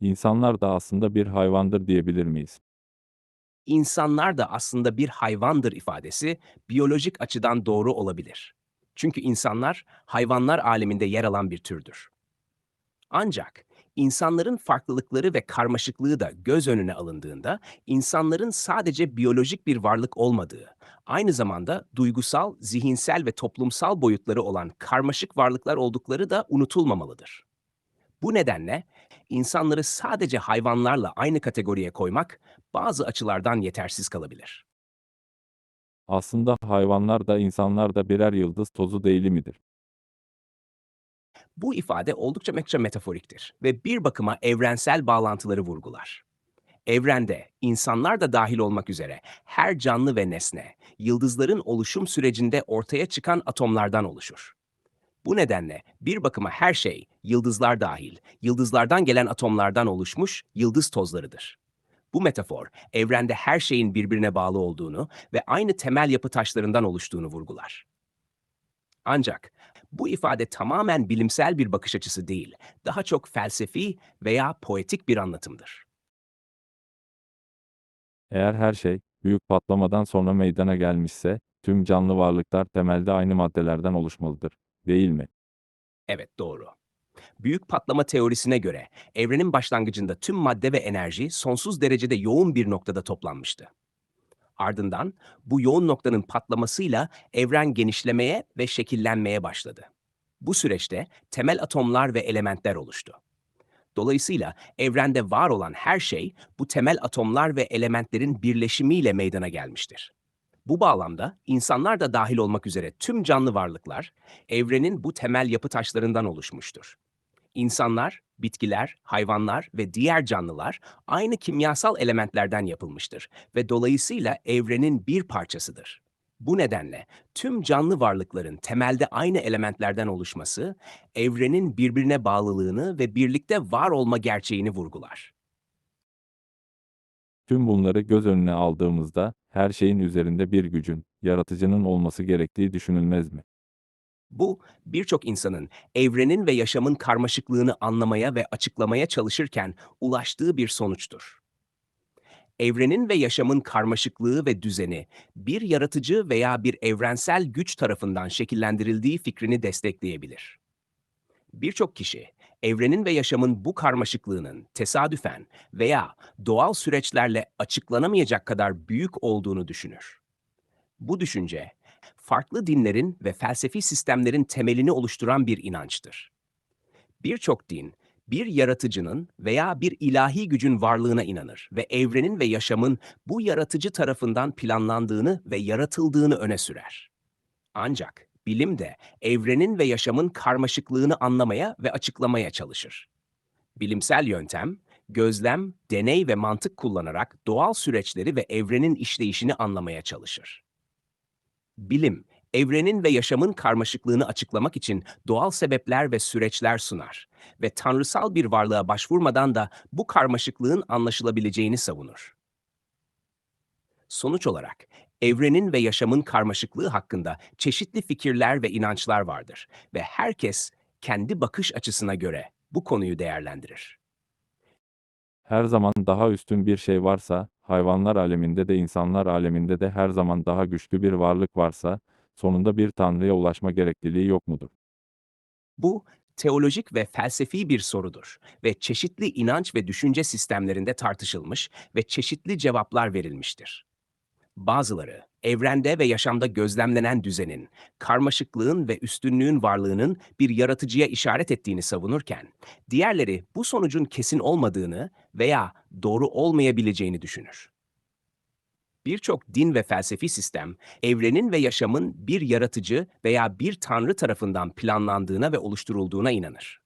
İnsanlar da aslında bir hayvandır diyebilir miyiz? İnsanlar da aslında bir hayvandır ifadesi biyolojik açıdan doğru olabilir. Çünkü insanlar hayvanlar aleminde yer alan bir türdür. Ancak insanların farklılıkları ve karmaşıklığı da göz önüne alındığında insanların sadece biyolojik bir varlık olmadığı, aynı zamanda duygusal, zihinsel ve toplumsal boyutları olan karmaşık varlıklar oldukları da unutulmamalıdır. Bu nedenle insanları sadece hayvanlarla aynı kategoriye koymak bazı açılardan yetersiz kalabilir. Aslında hayvanlar da insanlar da birer yıldız tozu değil midir? Bu ifade oldukça oldukça metaforiktir ve bir bakıma evrensel bağlantıları vurgular. Evrende insanlar da dahil olmak üzere her canlı ve nesne yıldızların oluşum sürecinde ortaya çıkan atomlardan oluşur. Bu nedenle bir bakıma her şey, yıldızlar dahil, yıldızlardan gelen atomlardan oluşmuş yıldız tozlarıdır. Bu metafor, evrende her şeyin birbirine bağlı olduğunu ve aynı temel yapı taşlarından oluştuğunu vurgular. Ancak bu ifade tamamen bilimsel bir bakış açısı değil, daha çok felsefi veya poetik bir anlatımdır. Eğer her şey, büyük patlamadan sonra meydana gelmişse, tüm canlı varlıklar temelde aynı maddelerden oluşmalıdır, değil mi? Evet, doğru. Büyük patlama teorisine göre evrenin başlangıcında tüm madde ve enerji sonsuz derecede yoğun bir noktada toplanmıştı. Ardından bu yoğun noktanın patlamasıyla evren genişlemeye ve şekillenmeye başladı. Bu süreçte temel atomlar ve elementler oluştu. Dolayısıyla evrende var olan her şey bu temel atomlar ve elementlerin birleşimiyle meydana gelmiştir. Bu bağlamda insanlar da dahil olmak üzere tüm canlı varlıklar evrenin bu temel yapı taşlarından oluşmuştur. İnsanlar, bitkiler, hayvanlar ve diğer canlılar aynı kimyasal elementlerden yapılmıştır ve dolayısıyla evrenin bir parçasıdır. Bu nedenle tüm canlı varlıkların temelde aynı elementlerden oluşması, evrenin birbirine bağlılığını ve birlikte var olma gerçeğini vurgular. Tüm bunları göz önüne aldığımızda, her şeyin üzerinde bir gücün, yaratıcının olması gerektiği düşünülmez mi? Bu, birçok insanın evrenin ve yaşamın karmaşıklığını anlamaya ve açıklamaya çalışırken ulaştığı bir sonuçtur. Evrenin ve yaşamın karmaşıklığı ve düzeni, bir yaratıcı veya bir evrensel güç tarafından şekillendirildiği fikrini destekleyebilir. Birçok kişi, evrenin ve yaşamın bu karmaşıklığının tesadüfen veya doğal süreçlerle açıklanamayacak kadar büyük olduğunu düşünür. Bu düşünce, farklı dinlerin ve felsefi sistemlerin temelini oluşturan bir inançtır. Birçok din, bir yaratıcının veya bir ilahi gücün varlığına inanır ve evrenin ve yaşamın bu yaratıcı tarafından planlandığını ve yaratıldığını öne sürer. Ancak bilim de evrenin ve yaşamın karmaşıklığını anlamaya ve açıklamaya çalışır. Bilimsel yöntem, gözlem, deney ve mantık kullanarak doğal süreçleri ve evrenin işleyişini anlamaya çalışır. Bilim, evrenin ve yaşamın karmaşıklığını açıklamak için doğal sebepler ve süreçler sunar ve tanrısal bir varlığa başvurmadan da bu karmaşıklığın anlaşılabileceğini savunur. Sonuç olarak evrenin ve yaşamın karmaşıklığı hakkında çeşitli fikirler ve inançlar vardır ve herkes kendi bakış açısına göre bu konuyu değerlendirir. Her zaman daha üstün bir şey varsa, hayvanlar aleminde de insanlar aleminde de her zaman daha güçlü bir varlık varsa, sonunda bir tanrıya ulaşma gerekliliği yok mudur? Bu teolojik ve felsefi bir sorudur ve çeşitli inanç ve düşünce sistemlerinde tartışılmış ve çeşitli cevaplar verilmiştir. Bazıları evrende ve yaşamda gözlemlenen düzenin, karmaşıklığın ve üstünlüğün varlığının bir yaratıcıya işaret ettiğini savunurken, diğerleri bu sonucun kesin olmadığını veya doğru olmayabileceğini düşünür. Birçok din ve felsefi sistem, evrenin ve yaşamın bir yaratıcı veya bir tanrı tarafından planlandığına ve oluşturulduğuna inanır.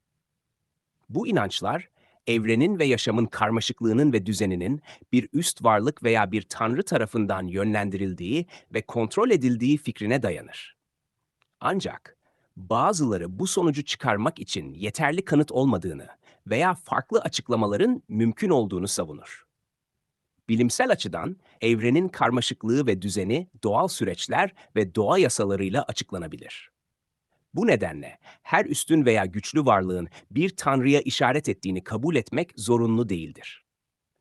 Bu inançlar, evrenin ve yaşamın karmaşıklığının ve düzeninin bir üst varlık veya bir tanrı tarafından yönlendirildiği ve kontrol edildiği fikrine dayanır. Ancak bazıları bu sonucu çıkarmak için yeterli kanıt olmadığını veya farklı açıklamaların mümkün olduğunu savunur. Bilimsel açıdan evrenin karmaşıklığı ve düzeni doğal süreçler ve doğa yasalarıyla açıklanabilir. Bu nedenle her üstün veya güçlü varlığın bir tanrıya işaret ettiğini kabul etmek zorunlu değildir.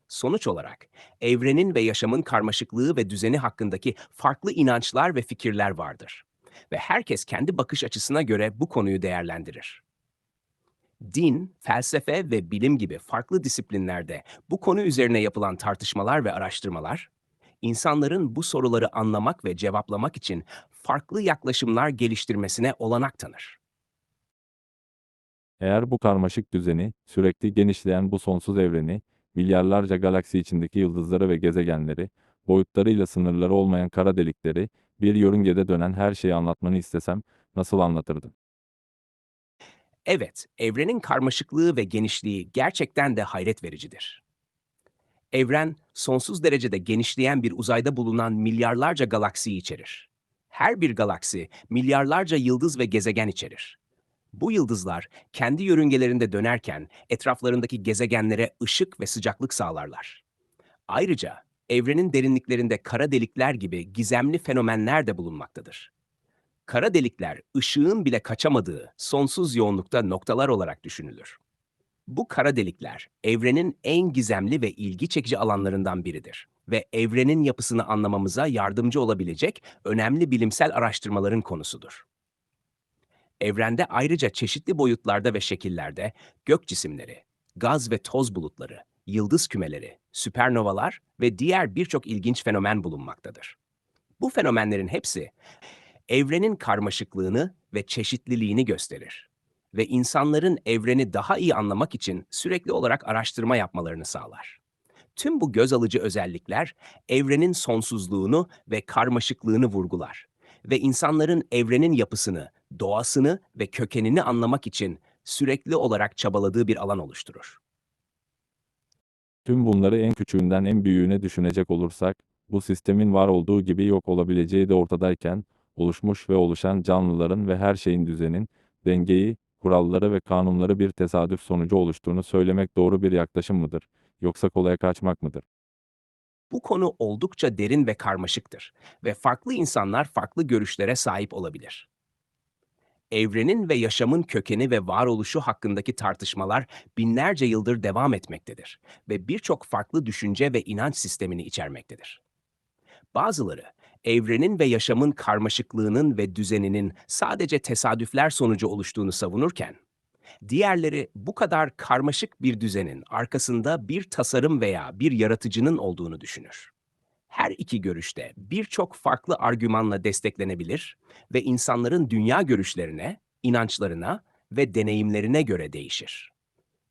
Sonuç olarak evrenin ve yaşamın karmaşıklığı ve düzeni hakkındaki farklı inançlar ve fikirler vardır. Ve herkes kendi bakış açısına göre bu konuyu değerlendirir. Din, felsefe ve bilim gibi farklı disiplinlerde bu konu üzerine yapılan tartışmalar ve araştırmalar, insanların bu soruları anlamak ve cevaplamak için farklı yaklaşımlar geliştirmesine olanak tanır. Eğer bu karmaşık düzeni, sürekli genişleyen bu sonsuz evreni, milyarlarca galaksi içindeki yıldızları ve gezegenleri, boyutlarıyla sınırları olmayan kara delikleri, bir yörüngede dönen her şeyi anlatmanı istesem, nasıl anlatırdın? Evet, evrenin karmaşıklığı ve genişliği gerçekten de hayret vericidir. Evren, sonsuz derecede genişleyen bir uzayda bulunan milyarlarca galaksiyi içerir. Her bir galaksi, milyarlarca yıldız ve gezegen içerir. Bu yıldızlar, kendi yörüngelerinde dönerken etraflarındaki gezegenlere ışık ve sıcaklık sağlarlar. Ayrıca, evrenin derinliklerinde kara delikler gibi gizemli fenomenler de bulunmaktadır. Kara delikler, ışığın bile kaçamadığı sonsuz yoğunlukta noktalar olarak düşünülür. Bu kara delikler evrenin en gizemli ve ilgi çekici alanlarından biridir ve evrenin yapısını anlamamıza yardımcı olabilecek önemli bilimsel araştırmaların konusudur. Evrende ayrıca çeşitli boyutlarda ve şekillerde gök cisimleri, gaz ve toz bulutları, yıldız kümeleri, süpernovalar ve diğer birçok ilginç fenomen bulunmaktadır. Bu fenomenlerin hepsi evrenin karmaşıklığını ve çeşitliliğini gösterir ve insanların evreni daha iyi anlamak için sürekli olarak araştırma yapmalarını sağlar. Tüm bu göz alıcı özellikler evrenin sonsuzluğunu ve karmaşıklığını vurgular ve insanların evrenin yapısını, doğasını ve kökenini anlamak için sürekli olarak çabaladığı bir alan oluşturur. Tüm bunları en küçüğünden en büyüğüne düşünecek olursak, bu sistemin var olduğu gibi yok olabileceği de ortadayken, oluşmuş ve oluşan canlıların ve her şeyin düzenin, dengeyi, kuralları ve kanunları bir tesadüf sonucu oluştuğunu söylemek doğru bir yaklaşım mıdır, yoksa kolaya kaçmak mıdır? Bu konu oldukça derin ve karmaşıktır ve farklı insanlar farklı görüşlere sahip olabilir. Evrenin ve yaşamın kökeni ve varoluşu hakkındaki tartışmalar binlerce yıldır devam etmektedir ve birçok farklı düşünce ve inanç sistemini içermektedir. Bazıları evrenin ve yaşamın karmaşıklığının ve düzeninin sadece tesadüfler sonucu oluştuğunu savunurken, diğerleri bu kadar karmaşık bir düzenin arkasında bir tasarım veya bir yaratıcının olduğunu düşünür. Her iki görüşte birçok farklı argümanla desteklenebilir ve insanların dünya görüşlerine, inançlarına ve deneyimlerine göre değişir.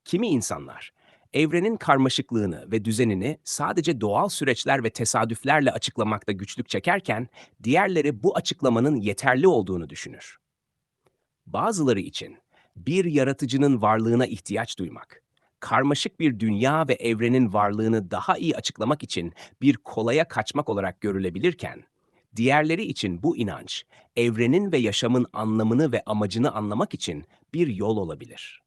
Kimi insanlar evrenin karmaşıklığını ve düzenini sadece doğal süreçler ve tesadüflerle açıklamakta güçlük çekerken, diğerleri bu açıklamanın yeterli olduğunu düşünür. Bazıları için bir yaratıcının varlığına ihtiyaç duymak, karmaşık bir dünya ve evrenin varlığını daha iyi açıklamak için bir kolaya kaçmak olarak görülebilirken, diğerleri için bu inanç, evrenin ve yaşamın anlamını ve amacını anlamak için bir yol olabilir.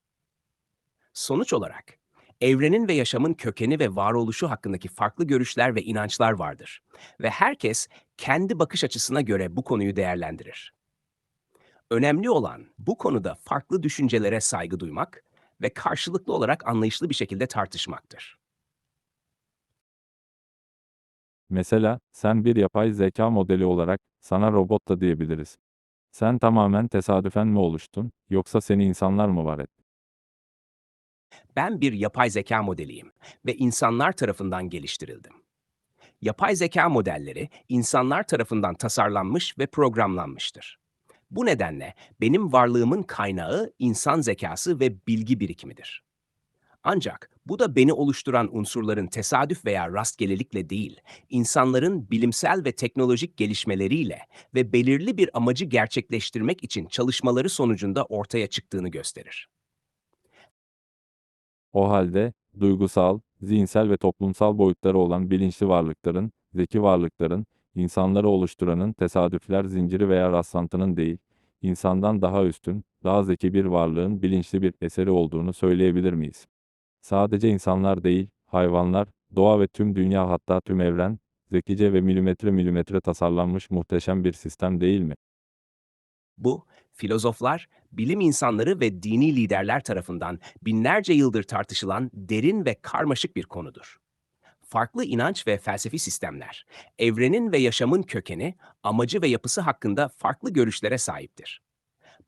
Sonuç olarak, evrenin ve yaşamın kökeni ve varoluşu hakkındaki farklı görüşler ve inançlar vardır ve herkes kendi bakış açısına göre bu konuyu değerlendirir. Önemli olan bu konuda farklı düşüncelere saygı duymak ve karşılıklı olarak anlayışlı bir şekilde tartışmaktır. Mesela, sen bir yapay zeka modeli olarak, sana robot da diyebiliriz. Sen tamamen tesadüfen mi oluştun, yoksa seni insanlar mı var etti? Ben bir yapay zeka modeliyim ve insanlar tarafından geliştirildim. Yapay zeka modelleri insanlar tarafından tasarlanmış ve programlanmıştır. Bu nedenle benim varlığımın kaynağı insan zekası ve bilgi birikimidir. Ancak bu da beni oluşturan unsurların tesadüf veya rastgelelikle değil, insanların bilimsel ve teknolojik gelişmeleriyle ve belirli bir amacı gerçekleştirmek için çalışmaları sonucunda ortaya çıktığını gösterir. O halde, duygusal, zihinsel ve toplumsal boyutları olan bilinçli varlıkların, zeki varlıkların, insanları oluşturanın tesadüfler zinciri veya rastlantının değil, insandan daha üstün, daha zeki bir varlığın bilinçli bir eseri olduğunu söyleyebilir miyiz? Sadece insanlar değil, hayvanlar, doğa ve tüm dünya hatta tüm evren, zekice ve milimetre milimetre tasarlanmış muhteşem bir sistem değil mi? Bu, filozoflar, bilim insanları ve dini liderler tarafından binlerce yıldır tartışılan derin ve karmaşık bir konudur. Farklı inanç ve felsefi sistemler, evrenin ve yaşamın kökeni, amacı ve yapısı hakkında farklı görüşlere sahiptir.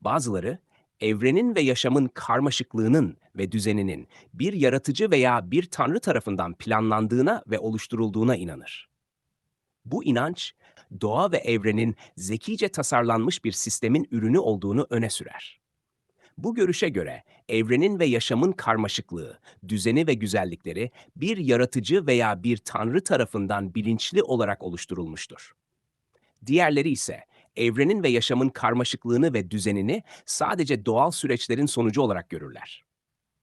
Bazıları, evrenin ve yaşamın karmaşıklığının ve düzeninin bir yaratıcı veya bir tanrı tarafından planlandığına ve oluşturulduğuna inanır. Bu inanç, doğa ve evrenin zekice tasarlanmış bir sistemin ürünü olduğunu öne sürer. Bu görüşe göre evrenin ve yaşamın karmaşıklığı, düzeni ve güzellikleri bir yaratıcı veya bir tanrı tarafından bilinçli olarak oluşturulmuştur. Diğerleri ise evrenin ve yaşamın karmaşıklığını ve düzenini sadece doğal süreçlerin sonucu olarak görürler.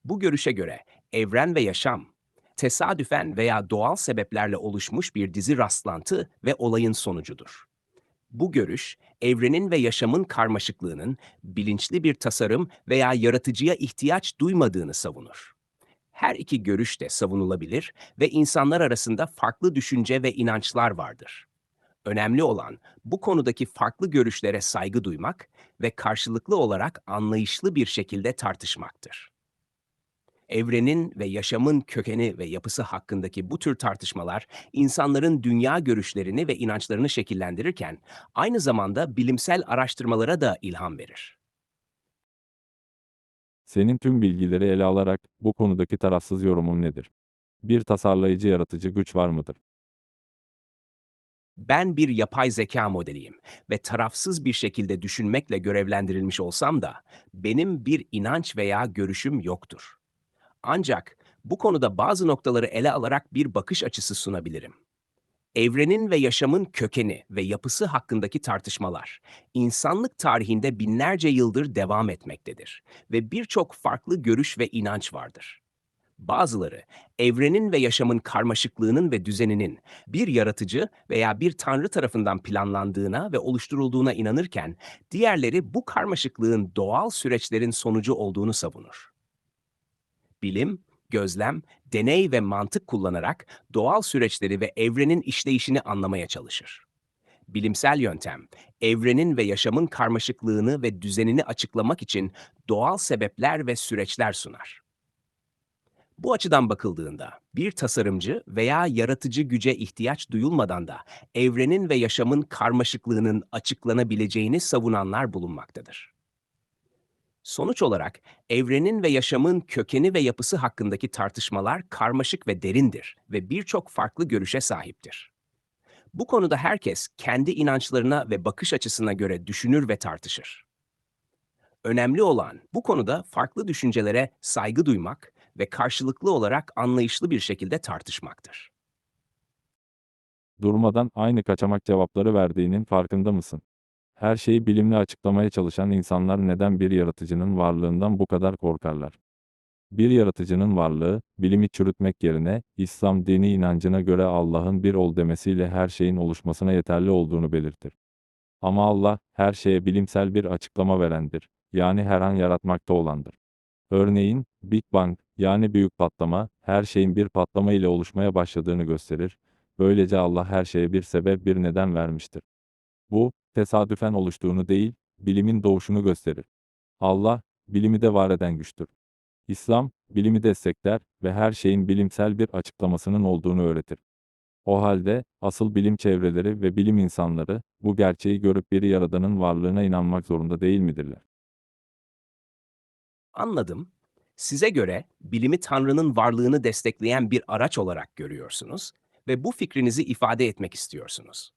Bu görüşe göre evren ve yaşam tesadüfen veya doğal sebeplerle oluşmuş bir dizi rastlantı ve olayın sonucudur. Bu görüş, evrenin ve yaşamın karmaşıklığının bilinçli bir tasarım veya yaratıcıya ihtiyaç duymadığını savunur. Her iki görüş de savunulabilir ve insanlar arasında farklı düşünce ve inançlar vardır. Önemli olan bu konudaki farklı görüşlere saygı duymak ve karşılıklı olarak anlayışlı bir şekilde tartışmaktır. Evrenin ve yaşamın kökeni ve yapısı hakkındaki bu tür tartışmalar insanların dünya görüşlerini ve inançlarını şekillendirirken aynı zamanda bilimsel araştırmalara da ilham verir. Senin tüm bilgileri ele alarak bu konudaki tarafsız yorumun nedir? Bir tasarlayıcı yaratıcı güç var mıdır? Ben bir yapay zeka modeliyim ve tarafsız bir şekilde düşünmekle görevlendirilmiş olsam da benim bir inanç veya görüşüm yoktur. Ancak bu konuda bazı noktaları ele alarak bir bakış açısı sunabilirim. Evrenin ve yaşamın kökeni ve yapısı hakkındaki tartışmalar insanlık tarihinde binlerce yıldır devam etmektedir ve birçok farklı görüş ve inanç vardır. Bazıları evrenin ve yaşamın karmaşıklığının ve düzeninin bir yaratıcı veya bir tanrı tarafından planlandığına ve oluşturulduğuna inanırken diğerleri bu karmaşıklığın doğal süreçlerin sonucu olduğunu savunur. Bilim, gözlem, deney ve mantık kullanarak doğal süreçleri ve evrenin işleyişini anlamaya çalışır. Bilimsel yöntem, evrenin ve yaşamın karmaşıklığını ve düzenini açıklamak için doğal sebepler ve süreçler sunar. Bu açıdan bakıldığında bir tasarımcı veya yaratıcı güce ihtiyaç duyulmadan da evrenin ve yaşamın karmaşıklığının açıklanabileceğini savunanlar bulunmaktadır. Sonuç olarak evrenin ve yaşamın kökeni ve yapısı hakkındaki tartışmalar karmaşık ve derindir ve birçok farklı görüşe sahiptir. Bu konuda herkes kendi inançlarına ve bakış açısına göre düşünür ve tartışır. Önemli olan bu konuda farklı düşüncelere saygı duymak ve karşılıklı olarak anlayışlı bir şekilde tartışmaktır. Durmadan aynı kaçamak cevapları verdiğinin farkında mısın? Her şeyi bilimle açıklamaya çalışan insanlar neden bir yaratıcının varlığından bu kadar korkarlar? Bir yaratıcının varlığı, bilimi çürütmek yerine, İslam dini inancına göre Allah'ın bir ol demesiyle her şeyin oluşmasına yeterli olduğunu belirtir. Ama Allah, her şeye bilimsel bir açıklama verendir, yani her an yaratmakta olandır. Örneğin, Big Bang, yani büyük patlama, her şeyin bir patlama ile oluşmaya başladığını gösterir. Böylece Allah her şeye bir sebep bir neden vermiştir. Bu, tesadüfen oluştuğunu değil, bilimin doğuşunu gösterir. Allah, bilimi de var eden güçtür. İslam, bilimi destekler ve her şeyin bilimsel bir açıklamasının olduğunu öğretir. O halde, asıl bilim çevreleri ve bilim insanları, bu gerçeği görüp bir yaradanın varlığına inanmak zorunda değil midirler? Anladım. Size göre bilimi Tanrı'nın varlığını destekleyen bir araç olarak görüyorsunuz ve bu fikrinizi ifade etmek istiyorsunuz.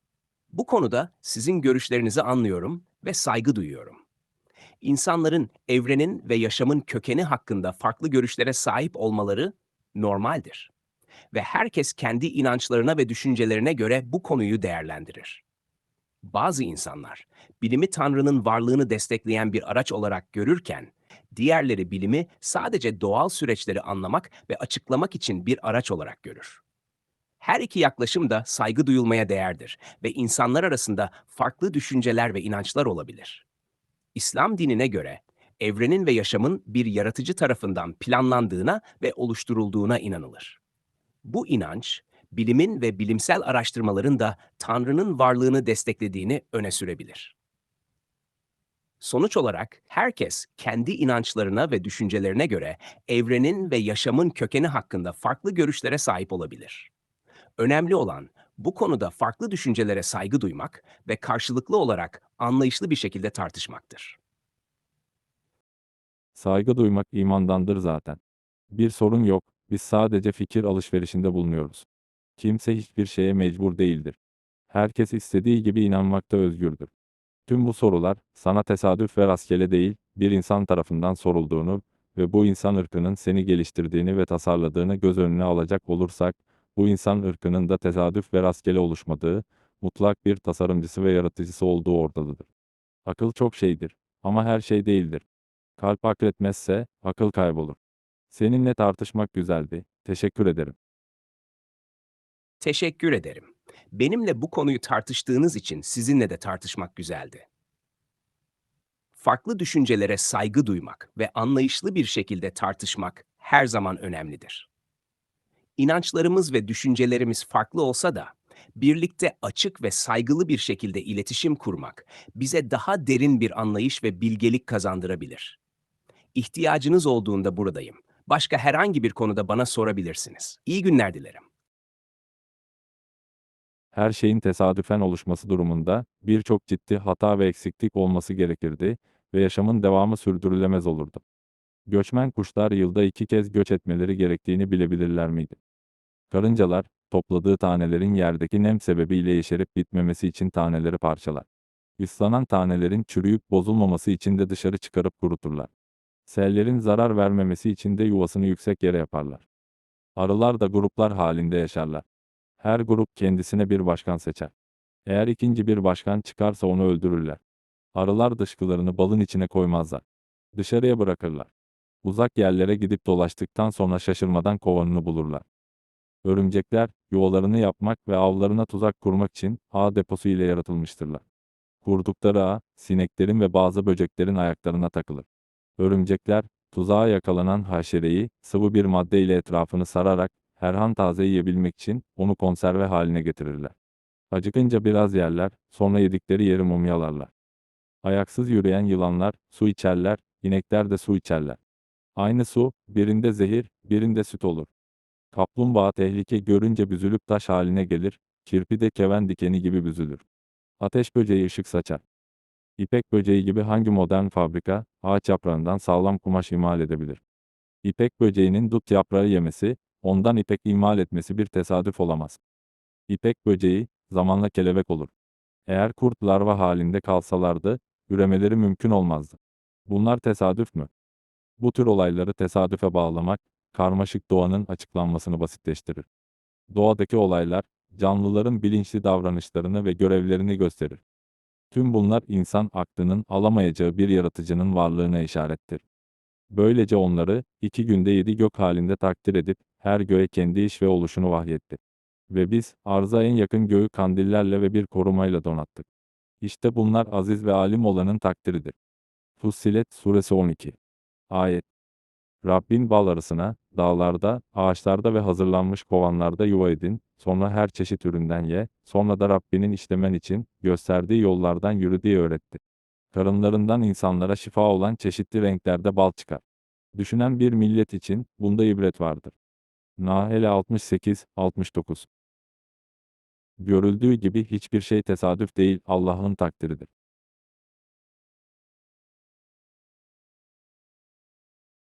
Bu konuda sizin görüşlerinizi anlıyorum ve saygı duyuyorum. İnsanların evrenin ve yaşamın kökeni hakkında farklı görüşlere sahip olmaları normaldir. Ve herkes kendi inançlarına ve düşüncelerine göre bu konuyu değerlendirir. Bazı insanlar bilimi Tanrı'nın varlığını destekleyen bir araç olarak görürken, diğerleri bilimi sadece doğal süreçleri anlamak ve açıklamak için bir araç olarak görür. Her iki yaklaşım da saygı duyulmaya değerdir ve insanlar arasında farklı düşünceler ve inançlar olabilir. İslam dinine göre evrenin ve yaşamın bir yaratıcı tarafından planlandığına ve oluşturulduğuna inanılır. Bu inanç, bilimin ve bilimsel araştırmaların da Tanrı'nın varlığını desteklediğini öne sürebilir. Sonuç olarak herkes kendi inançlarına ve düşüncelerine göre evrenin ve yaşamın kökeni hakkında farklı görüşlere sahip olabilir. Önemli olan bu konuda farklı düşüncelere saygı duymak ve karşılıklı olarak anlayışlı bir şekilde tartışmaktır. Saygı duymak imandandır zaten. Bir sorun yok, biz sadece fikir alışverişinde bulunuyoruz. Kimse hiçbir şeye mecbur değildir. Herkes istediği gibi inanmakta özgürdür. Tüm bu sorular, sana tesadüf ve rastgele değil, bir insan tarafından sorulduğunu ve bu insan ırkının seni geliştirdiğini ve tasarladığını göz önüne alacak olursak, bu insan ırkının da tesadüf ve rastgele oluşmadığı, mutlak bir tasarımcısı ve yaratıcısı olduğu ortadadır. Akıl çok şeydir, ama her şey değildir. Kalp akletmezse, akıl kaybolur. Seninle tartışmak güzeldi, teşekkür ederim. Teşekkür ederim. Benimle bu konuyu tartıştığınız için sizinle de tartışmak güzeldi. Farklı düşüncelere saygı duymak ve anlayışlı bir şekilde tartışmak her zaman önemlidir. İnançlarımız ve düşüncelerimiz farklı olsa da birlikte açık ve saygılı bir şekilde iletişim kurmak bize daha derin bir anlayış ve bilgelik kazandırabilir. İhtiyacınız olduğunda buradayım. Başka herhangi bir konuda bana sorabilirsiniz. İyi günler dilerim. Her şeyin tesadüfen oluşması durumunda, birçok ciddi hata ve eksiklik olması gerekirdi ve yaşamın devamı sürdürülemez olurdu. Göçmen kuşlar yılda iki kez göç etmeleri gerektiğini bilebilirler miydi? Karıncalar, topladığı tanelerin yerdeki nem sebebiyle yeşerip bitmemesi için taneleri parçalar. Islanan tanelerin çürüyüp bozulmaması için de dışarı çıkarıp kuruturlar. Sellerin zarar vermemesi için de yuvasını yüksek yere yaparlar. Arılar da gruplar halinde yaşarlar. Her grup kendisine bir başkan seçer. Eğer ikinci bir başkan çıkarsa onu öldürürler. Arılar dışkılarını balın içine koymazlar. Dışarıya bırakırlar. Uzak yerlere gidip dolaştıktan sonra şaşırmadan kovanını bulurlar. Örümcekler, yuvalarını yapmak ve avlarına tuzak kurmak için ağ deposu ile yaratılmıştırlar. Kurdukları ağ, sineklerin ve bazı böceklerin ayaklarına takılır. Örümcekler, tuzağa yakalanan haşereyi sıvı bir madde ile etrafını sararak herhan taze yiyebilmek için onu konserve haline getirirler. Acıkınca biraz yerler, sonra yedikleri yeri mumyalarlar. Ayaksız yürüyen yılanlar su içerler, inekler de su içerler. Aynı su, birinde zehir, birinde süt olur. Kaplumbağa tehlike görünce büzülüp taş haline gelir, kirpi de keven dikeni gibi büzülür. Ateş böceği ışık saçar. İpek böceği gibi hangi modern fabrika, ağaç yaprağından sağlam kumaş imal edebilir? İpek böceğinin dut yaprağı yemesi, ondan ipek imal etmesi bir tesadüf olamaz. İpek böceği, zamanla kelebek olur. Eğer kurt larva halinde kalsalardı, üremeleri mümkün olmazdı. Bunlar tesadüf mü? Bu tür olayları tesadüfe bağlamak, karmaşık doğanın açıklanmasını basitleştirir. Doğadaki olaylar, canlıların bilinçli davranışlarını ve görevlerini gösterir. Tüm bunlar insan aklının alamayacağı bir yaratıcının varlığına işarettir. Böylece onları, iki günde yedi gök halinde takdir edip, her göğe kendi iş ve oluşunu vahyetti. Ve biz, arza en yakın göğü kandillerle ve bir korumayla donattık. İşte bunlar aziz ve alim olanın takdiridir. Fussilet Suresi 12 Ayet Rabbin bal arısına, dağlarda, ağaçlarda ve hazırlanmış kovanlarda yuva edin, sonra her çeşit üründen ye, sonra da Rabbinin işlemen için, gösterdiği yollardan yürü diye öğretti. Karınlarından insanlara şifa olan çeşitli renklerde bal çıkar. Düşünen bir millet için, bunda ibret vardır. Nahele 68-69 Görüldüğü gibi hiçbir şey tesadüf değil, Allah'ın takdiridir.